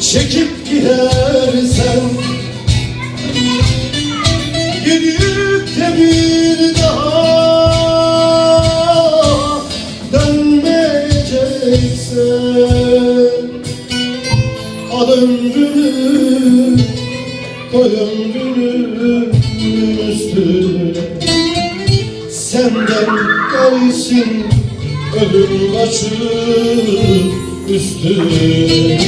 çekip gidersen Gidip de bir daha dönmeyeceksen Al ömrünü koy ömrünü üstüne. Senden gelsin ölüm başı üstüne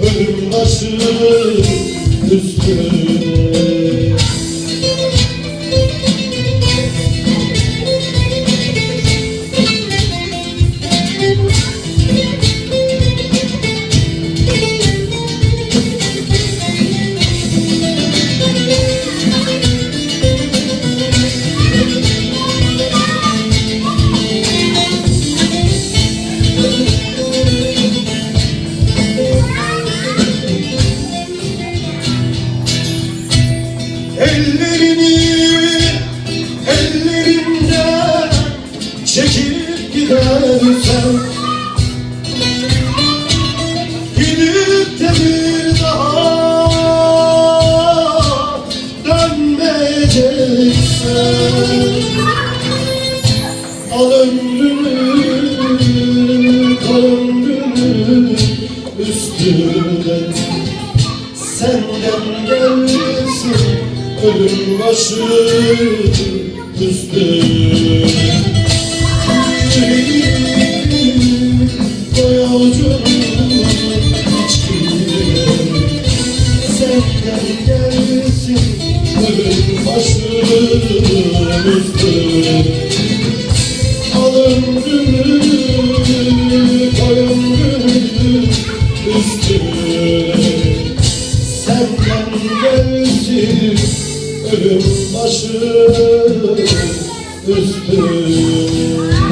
ölüm başı üstüne Ellerini ellerimden çekip gidersen Gidip de bir daha dönmeyeceksen. Al ömrümü, kal ömrümü üstüne. Senden gelsin ölüm başı üstüne Koy avucunun içine Senden gelsin ölüm başı üstüne Al ömrümü, koy ömrümü üstüne Senden gelsin ölüm başı üstüne